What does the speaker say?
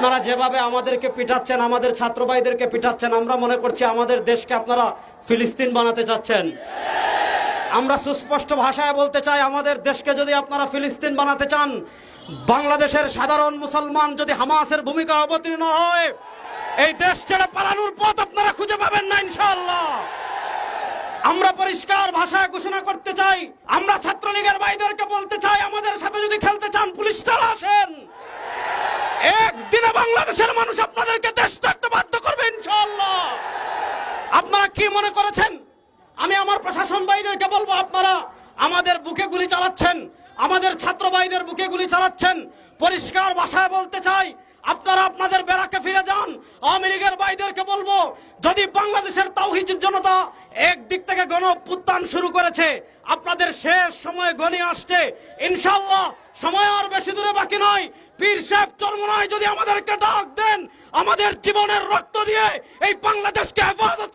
আপনারা যেভাবে আমাদেরকে পিটাচ্ছেন, আমাদের ছাত্র ভাইদেরকে পিটাচ্ছেন, আমরা মনে করছি আমাদের দেশকে আপনারা ফিলিস্তিন বানাতে চাচ্ছেন। আমরা সুস্পষ্ট ভাষায় বলতে চাই, আমাদের দেশকে যদি আপনারা ফিলিস্তিন বানাতে চান, বাংলাদেশের সাধারণ মুসলমান যদি হামাসের ভূমিকা অবতীর্ণ হয়, এই দেশ ছেড়ে পালানোর পথ আপনারা খুঁজে পাবেন না ইনশাল্লাহ আমরা পরিষ্কার ভাষায় ঘোষণা করতে চাই, আমরা ছাত্রলীগের ভাইদেরকে বলতে চাই, আমাদের সাথে যদি খেলতে চান, পুলিশ ছাড়া আসেন একদিনে বাংলাদেশের মানুষ আপনাদেরকে দেশ থাকতে বাধ্য করবে, ইনশাআল্লাহ। আপনারা কি মনে করেছেন? আমি আমার প্রশাসন ভাইদেরকে বলব, আপনারা আমাদের বুকে গুলি চালাচ্ছেন, আমাদের ছাত্র ভাইদের বুকে গুলি চালাচ্ছেন। পরিষ্কার ভাষায় বলতে চাই, আপনারা আপনাদের বেড়াকে ফিরে যান। আওয়ামী লীগের ভাইদেরকে বলব, যদি বাংলাদেশের তাওহিদ জনতা একদিক থেকে গণ শুরু করেছে, আপনাদের শেষ সময় গণে আসছে। ইনশাল্লাহ সময় আর বেশি দূরে বাকি নয়। পীর সাহেব চরমনায় যদি আমাদেরকে ডাক দেন, আমাদের জীবনের রক্ত দিয়ে এই বাংলাদেশকে হেফাজত